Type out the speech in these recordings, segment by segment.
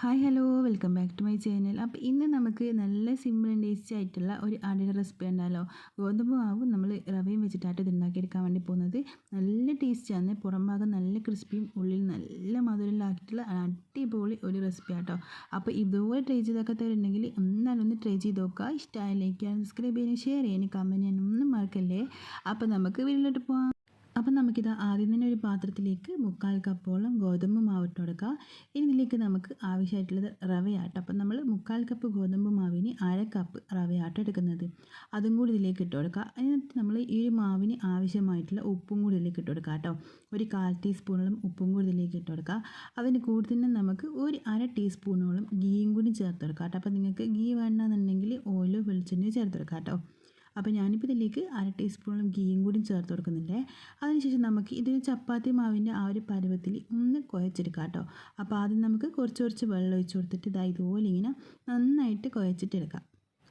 Hi hello. Welcome back to my channel. അപ്പോൾ ഇന്ന് നമുക്ക് നല്ല സിമ്പിൾ ആൻഡ് ടേസ്റ്റി ആയിട്ടുള്ള ഒരു അടിയുടെ റെസിപ്പി ഉണ്ടല്ലോ ഗോതമ്പ് മാവ് നമ്മൾ റവയും വെച്ചിട്ടായിട്ട് ഇത് ഉണ്ടാക്കിയെടുക്കാൻ വേണ്ടി പോകുന്നത്. നല്ല ടേസ്റ്റിയാണ് പുറം ഭാഗം നല്ല ക്രിസ്പിയും ഉള്ളിൽ നല്ല മധുരമിലാക്കിയിട്ടുള്ള അടിപൊളി ഒരു റെസിപ്പി ആട്ടോ. അപ്പോൾ ഇതുപോലെ ട്രൈ ചെയ്തൊക്കെ എന്നാലും ഒന്ന് ട്രൈ ചെയ്ത് നോക്കുക. ഇഷ്ടമായി സബ്സ്ക്രൈബ് ചെയ്യാനും ഷെയർ ചെയ്യാനും കമന്റ് ചെയ്യാനും ഒന്നും മറക്കല്ലേ? അപ്പോൾ നമുക്ക് വീട്ടിലോട്ട് പോകാം അപ്പം നമുക്കിത് ആദ്യം തന്നെ ഒരു പാത്രത്തിലേക്ക് മുക്കാൽ കപ്പോളം ഗോതമ്പ് മാവിട്ട് കൊടുക്കുക ഇനി ഇതിലേക്ക് നമുക്ക് ആവശ്യമായിട്ടുള്ളത് റവയാട്ടം. അപ്പം നമ്മൾ മുക്കാൽ കപ്പ് ഗോതമ്പ് മാവിന് അര കപ്പ് റവയാട്ടം എടുക്കുന്നത്. അതും കൂടി ഇതിലേക്ക് ഇട്ട് കൊടുക്കുക അതിനകത്ത് നമ്മൾ ഈ ഒരു മാവിന് ആവശ്യമായിട്ടുള്ള ഉപ്പും കൂടി ഇതിലേക്ക് ഇട്ട് കൊടുക്കുക കേട്ടോ. ഒരു കാൽ ടീസ്പൂണോളം ഉപ്പും കൂടി ഇതിലേക്ക് ഇട്ട് കൊടുക്കുക അതിന് കൂടി തന്നെ നമുക്ക് ഒരു അര ടീസ്പൂണോളം ഗീയും കൂടി ചേർത്ത് കൊടുക്കുക കേട്ടോ. അപ്പോൾ നിങ്ങൾക്ക് ഗീ വേണമെന്നുണ്ടെങ്കിൽ ഓയിലോ വെളിച്ചെണ്ണയോ ചേർത്ത് കൊടുക്കുക കേട്ടോ. അപ്പോൾ ഞാനിപ്പോൾ ഇതിലേക്ക് അര ടീസ്പൂണും ഗീയും കൂടി ചേർത്ത് കൊടുക്കുന്നുണ്ട്. അതിനുശേഷം നമുക്ക് ഇതിൽ ചപ്പാത്തി മാവിന്റെ ആ ഒരു പരുവത്തിൽ ഒന്ന് കുഴച്ചെടുക്കാം കേട്ടോ. അപ്പോൾ ആദ്യം നമുക്ക് കുറച്ച് കുറച്ച് വെള്ളം ഒഴിച്ച് കൊടുത്തിട്ട് ഇതാ ഇതുപോലെ ഇങ്ങനെ നന്നായിട്ട് കുഴച്ചിട്ടെടുക്കാം.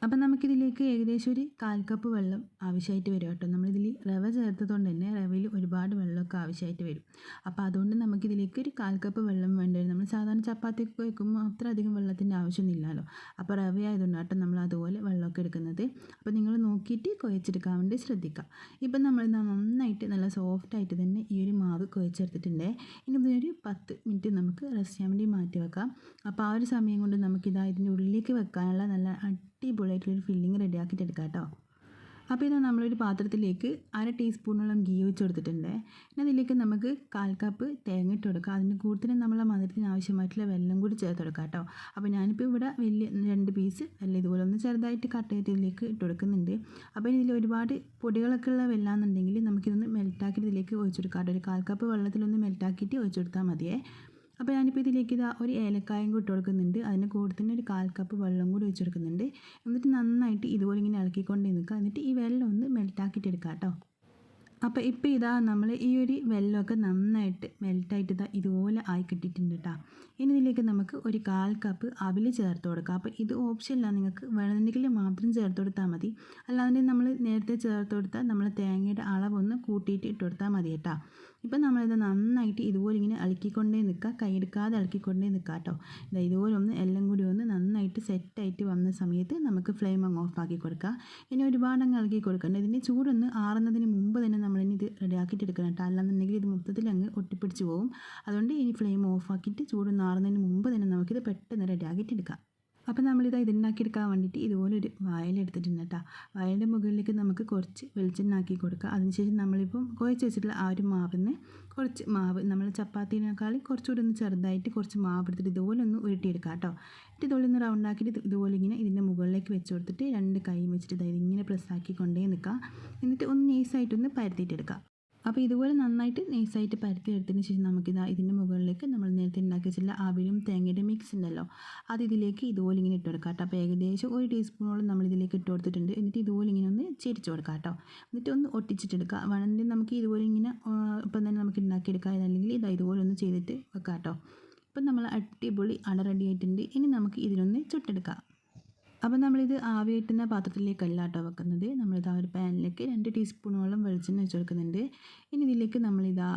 അപ്പം നമുക്കിതിലേക്ക് ഏകദേശം ഒരു കാൽ കപ്പ് വെള്ളം ആവശ്യമായിട്ട് വരും കേട്ടോ. നമ്മളിതിൽ റവ ചേർത്തതുകൊണ്ട് തന്നെ റവയിൽ ഒരുപാട് വെള്ളമൊക്കെ ആവശ്യമായിട്ട് വരും. അപ്പോൾ അതുകൊണ്ട് നമുക്കിതിലേക്ക് ഒരു കാൽ കപ്പ് വെള്ളം വേണ്ടി വരും. നമ്മൾ സാധാരണ ചപ്പാത്തിയൊക്കെ വയ്ക്കുമ്പോൾ അത്ര അധികം വെള്ളത്തിന്റെ ആവശ്യമൊന്നുമില്ലല്ലോ. അപ്പോൾ റവ ആയതുകൊണ്ട് കേട്ടോ നമ്മൾ അതുപോലെ വെള്ളമൊക്കെ എടുക്കുന്നത്. അപ്പോൾ നിങ്ങൾ നോക്കിയിട്ട് കുഴച്ചെടുക്കാൻ വേണ്ടി ശ്രദ്ധിക്കുക. ഇപ്പം നമ്മൾ നന്നായിട്ട് നല്ല സോഫ്റ്റായിട്ട് തന്നെ ഈ ഒരു മാവ് കുഴച്ചെടുത്തിട്ടുണ്ട്. ഇനി ഇതിനൊരു പത്ത് മിനിറ്റ് നമുക്ക് റെസ്റ്റ് ചെയ്യാൻ വേണ്ടി മാറ്റി വെക്കാം. അപ്പോൾ ആ ഒരു സമയം കൊണ്ട് നമുക്കിതാ ഇതിന്റെ ഉള്ളിലേക്ക് വെക്കാനുള്ള നല്ല അടിപൊളിയായിട്ടുള്ളൊരു ഫില്ലിങ് റെഡിയാക്കിയിട്ട് എടുക്കാം കേട്ടോ. അപ്പോൾ ഇത് നമ്മളൊരു പാത്രത്തിലേക്ക് അര ടീസ്പൂണോളം ഗീ ഒഴിച്ച് കൊടുത്തിട്ടുണ്ട് പിന്നെ അതിലേക്ക് നമുക്ക് കാൽ കപ്പ് തേങ്ങ ഇട്ട് കൊടുക്കുക അതിന് കൂടുതൽ നമ്മൾ മധുരത്തിന് ആവശ്യമായിട്ടുള്ള വെള്ളം കൂടി ചേർത്ത് കൊടുക്കുക കേട്ടോ. അപ്പോൾ ഞാനിപ്പോൾ ഇവിടെ വലിയ രണ്ട് പീസ് അല്ല ഇതുപോലെ ഒന്ന് ചെറുതായിട്ട് കട്ട് ചെയ്തിട്ട് ഇതിലേക്ക് ഇട്ട് കൊടുക്കുന്നുണ്ട്. അപ്പോൾ ഇതിൽ ഒരുപാട് പൊടികളൊക്കെ ഉള്ള വെള്ളമാണെന്നുണ്ടെങ്കിൽ നമുക്കിതൊന്ന് മെൽറ്റാക്കിയിട്ട് ഇതിലേക്ക് ഒഴിച്ചു കൊടുക്കാം ഒരു കാൽ കപ്പ് വെള്ളത്തിലൊന്ന് മെൽറ്റാക്കിയിട്ട് ഒഴിച്ചു കൊടുത്താൽ മതിയേ. അപ്പോൾ ഞാനിപ്പോൾ ഇതിലേക്ക് ഇതാ ഒരു ഏലക്കായും കൂടി കൊടുക്കുന്നുണ്ട്. അതിന് കൂടെ തന്നെ ഒരു കാൽ കപ്പ് വെള്ളം കൂടി വെച്ച് കൊടുക്കുന്നുണ്ട്. എന്നിട്ട് നന്നായിട്ട് ഇതുപോലെ ഇങ്ങനെ ഇളക്കിക്കൊണ്ടേ നിൽക്കുക. എന്നിട്ട് ഈ വെള്ളം ഒന്ന് മെൽറ്റാക്കിയിട്ട് എടുക്കാം കേട്ടോ. അപ്പോൾ ഇപ്പോൾ ഇതാ നമ്മൾ ഈ ഒരു വെള്ളമൊക്കെ നന്നായിട്ട് മെൽറ്റായിട്ട് ഇതാ ഇതുപോലെ ആയി കിട്ടിയിട്ടുണ്ട് കേട്ടോ. ഇനി ഇതിലേക്ക് നമുക്ക് ഒരു കാൽ കപ്പ് അവിൽ ചേർത്ത് കൊടുക്കാം. അപ്പോൾ ഇത് ഓപ്ഷനിലാണ് നിങ്ങൾക്ക് വേണമെങ്കിൽ മാത്രം ചേർത്ത് കൊടുത്താൽ മതി. അല്ലാതെ നമ്മൾ നേരത്തെ ചേർത്ത് കൊടുത്താൽ നമ്മൾ തേങ്ങയുടെ അളവൊന്ന് കൂട്ടിയിട്ട് ഇട്ട് കൊടുത്താൽ മതി കേട്ടോ. ഇപ്പം നമ്മളിത് നന്നായിട്ട് ഇതുപോലെ ഇങ്ങനെ ഇളക്കിക്കൊണ്ടേ നിൽക്കുക കൈയെടുക്കാതെ ഇളക്കിക്കൊണ്ടേ നിൽക്കുക കേട്ടോ. ഇതാ ഇതുപോലെ ഒന്ന് എല്ലാം കൂടി ഒന്ന് നന്നായിട്ട് സെറ്റായിട്ട് വന്ന സമയത്ത് നമുക്ക് ഫ്ലെയിം അങ്ങ് ഓഫ് ആക്കി കൊടുക്കുക. ഇനി ഒരുപാട് അങ്ങ് ഇളക്കി കൊടുക്കണ്ട ഇതിന്റെ ചൂടൊന്ന് ആറുന്നതിന് മുമ്പ് തന്നെ നമ്മളിനി ഇത് റെഡിയാക്കിയിട്ട് എടുക്കണം കേട്ടോ. അല്ലാന്നുണ്ടെങ്കിൽ ഇത് മൊത്തത്തിൽ അങ്ങ് ഒട്ടിപ്പിടിച്ച് പോകും അതുകൊണ്ട് ഇനി ഫ്ലെയിം ഓഫ് ആക്കിയിട്ട് ചൂടൊന്ന് ആറുന്നതിന് മുമ്പ് തന്നെ നമുക്കിത് പെട്ടെന്ന് റെഡിയാക്കിയിട്ട് എടുക്കാം. അപ്പോൾ നമ്മളിത് ഇതുണ്ടാക്കിയെടുക്കാൻ വേണ്ടിയിട്ട് ഇതുപോലൊരു ഒരു വായല എടുത്തിട്ടുണ്ട് കേട്ടോ. വായലിന്റെ മുകളിലേക്ക് നമുക്ക് കുറച്ച് വെളിച്ചെണ്ണ ആക്കി കൊടുക്കുക അതിനുശേഷം നമ്മളിപ്പം കുഴച്ച് വെച്ചിട്ടുള്ള ആ ഒരു മാവിന്ന് കുറച്ച് മാവ് നമ്മൾ ചപ്പാത്തിനേക്കാൾ കുറച്ചുകൂടി ഒന്ന് ചെറുതായിട്ട് കുറച്ച് മാവ് എടുത്തിട്ട് ഇതുപോലെ ഒന്ന് ഉരുട്ടിയെടുക്കുക കേട്ടോ. എന്നിട്ട് ഇതുപോലെ ഒന്ന് റൗണ്ട് ആക്കിയിട്ട് ഇതുപോലെ ഇങ്ങനെ ഇതിന്റെ മുകളിലേക്ക് വെച്ച് കൊടുത്തിട്ട് രണ്ട് കൈ വെച്ചിട്ട് ഇതായത് ഇങ്ങനെ പ്രസ്സാക്കി കൊണ്ടേ നിൽക്കുക എന്നിട്ട് ഒന്ന് നൈസായിട്ടൊന്ന് പരത്തിയിട്ടെടുക്കുക അപ്പോൾ ഇതുപോലെ നന്നായിട്ട് നൈസായിട്ട് പരത്തി എടുത്തതിന് ശേഷം നമുക്കിതാ ഇതിന്റെ മുകളിലേക്ക് നമ്മൾ നേരത്തെ ഉണ്ടാക്കി വെച്ചിട്ടുള്ള അവിലും തേങ്ങയുടെ മിക്സ് ഉണ്ടല്ലോ. അത് ഇതിലേക്ക് ഇതുപോലെ ഇങ്ങനെ ഇട്ട് കൊടുക്കാം കേട്ടോ. അപ്പോൾ ഏകദേശം ഒരു ടീസ്പൂണോളം നമ്മൾ ഇതിലേക്ക് ഇട്ട് കൊടുത്തിട്ടുണ്ട്. എന്നിട്ട് ഇതുപോലെ ഇങ്ങനെ ഒന്ന് ചെരിച്ച് കൊടുക്കാം കേട്ടോ. എന്നിട്ട് ഒന്ന് ഒട്ടിച്ചിട്ടെടുക്കുക വേണമെങ്കിൽ നമുക്ക് ഇതുപോലെ ഇങ്ങനെ ഇപ്പം തന്നെ നമുക്ക് ഉണ്ടാക്കിയെടുക്കാം. അല്ലെങ്കിൽ ഇതാ ഇതുപോലെ ഒന്ന് ചെയ്തിട്ട് വെക്കാം കേട്ടോ. ഇപ്പം നമ്മൾ അടിപൊളി അട റെഡി ആയിട്ടുണ്ട്. ഇനി നമുക്ക് ഇതിനൊന്ന് ചുട്ടെടുക്കാം. അപ്പോൾ നമ്മളിത് ആവി കിട്ടുന്ന പാത്രത്തിലേക്കല്ല കേട്ടോ വെക്കുന്നത്. നമ്മളിത് ആ ഒരു പാനിലേക്ക് രണ്ട് ടീസ്പൂണോളം വെളിച്ചെണ്ണ വെച്ച് കൊടുക്കുന്നുണ്ട് ഇനി ഇതിലേക്ക് നമ്മളിതാ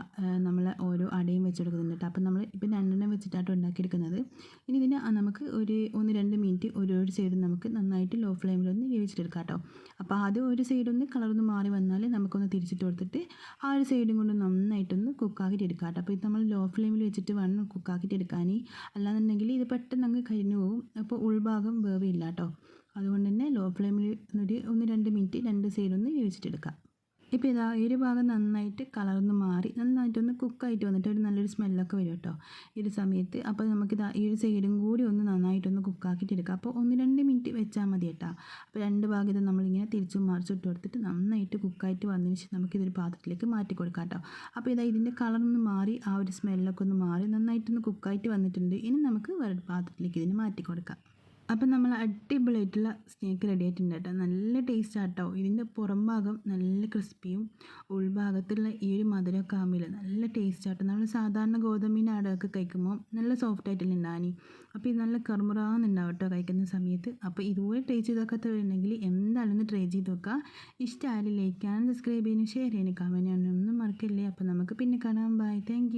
നമ്മൾ ഓരോ അടയും വെച്ച് കൊടുക്കുന്നുണ്ട് അപ്പോൾ നമ്മൾ ഇപ്പം രണ്ടെണ്ണം വെച്ചിട്ടാട്ടോ ഉണ്ടാക്കിയെടുക്കുന്നത്. ഇനി ഇതിന് നമുക്ക് ഒരു ഒന്ന് രണ്ട് മിനിറ്റ് ഓരോ സൈഡും നമുക്ക് നന്നായിട്ട് ലോ ഫ്ലെയിമിലൊന്ന് വേവിച്ചിട്ടെടുക്കാം കേട്ടോ. അപ്പോൾ ആദ്യം ഒരു സൈഡൊന്ന് കളറൊന്ന് മാറി വന്നാൽ നമുക്കൊന്ന് തിരിച്ചിട്ട് കൊടുത്തിട്ട് ആ ഒരു സൈഡും കൊണ്ട് നന്നായിട്ടൊന്ന് കുക്കാക്കിയിട്ട് എടുക്കാം കേട്ടോ. അപ്പോൾ ഇത് നമ്മൾ ലോ ഫ്ലെയിമിൽ വെച്ചിട്ട് വേണം കുക്കാക്കിയിട്ട് എടുക്കാൻ. അല്ലാന്നുണ്ടെങ്കിൽ ഇത് പെട്ടെന്ന് അങ്ങ് കരിഞ്ഞു പോകും. അപ്പോൾ ഉൾഭാഗം വേവില്ല കേട്ടോ. ഫ്ലെയിമിൽ ഒരു ഒന്ന് രണ്ട് മിനിറ്റ് രണ്ട് സൈഡൊന്ന് വേവിച്ചിട്ടെടുക്കാം. ഇപ്പോൾ ഇതാ ഒരു ഭാഗം നന്നായിട്ട് കളർന്ന് മാറി നന്നായിട്ടൊന്ന് കുക്കായിട്ട് വന്നിട്ട് ഒരു നല്ലൊരു സ്മെല്ലൊക്കെ വരും കേട്ടോ. ഈ ഒരു സമയത്ത് അപ്പോൾ നമുക്കിതാ ഈ ഒരു സൈഡും കൂടി ഒന്ന് നന്നായിട്ടൊന്ന് കുക്കാക്കിയിട്ട് എടുക്കാം അപ്പോൾ ഒന്ന് രണ്ട് മിനിറ്റ് വെച്ചാൽ മതി കേട്ടോ. അപ്പോൾ രണ്ട് ഭാഗം ഇത് നമ്മളിങ്ങനെ തിരിച്ചും മറിച്ചിട്ട് കൊടുത്തിട്ട് നന്നായിട്ട് കുക്കായിട്ട് വന്നതിന് ശേഷം നമുക്കിതൊരു പാത്രത്തിലേക്ക് മാറ്റി കൊടുക്കാം കേട്ടോ. അപ്പോൾ ഇതാ ഇതിന്റെ കളറൊന്ന് മാറി ആ ഒരു സ്മെല്ലൊക്കെ ഒന്ന് മാറി നന്നായിട്ടൊന്ന് കുക്കായിട്ട് വന്നിട്ടുണ്ട്. ഇനി നമുക്ക് വേറെ പാത്രത്തിലേക്ക് ഇതിന് മാറ്റി കൊടുക്കാം. അപ്പം നമ്മൾ അടിപൊളിയായിട്ടുള്ള സ്നേക്ക് റെഡി ആയിട്ടുണ്ട് നല്ല ടേസ്റ്റ് ആട്ടോ ഇതിന്റെ പുറം ഭാഗം നല്ല ക്രിസ്പിയും ഉൾഭാഗത്തുള്ള ഈ ഒരു മധുരമൊക്കെ ആകുമ്പോൾ നല്ല ടേസ്റ്റ് ആട്ടോ നമ്മൾ സാധാരണ ഗോതമ്പിന്റെ അടമൊക്കെ കഴിക്കുമ്പോൾ നല്ല സോഫ്റ്റ് ആയിട്ടില്ല ഉണ്ടാനി അപ്പോൾ ഇത് നല്ല കറുമുറാന്നുണ്ടാവും കേട്ടോ കഴിക്കുന്ന സമയത്ത്. അപ്പോൾ ഇതുപോലെ ട്രൈ ചെയ്ത് നോക്കാത്തവരുണ്ടെങ്കിൽ എന്തായാലും ട്രൈ ചെയ്ത് നോക്കുക ഇഷ്ടമായാലും ലൈക്ക് ചെയ്യാനും സബ്സ്ക്രൈബ് ചെയ്യാനും ഷെയർ ചെയ്യാനും കമന്റ് ചെയ്യാനും ഒന്നും മറക്കില്ലേ. അപ്പോൾ നമുക്ക് പിന്നെ കാണാം. Bye thank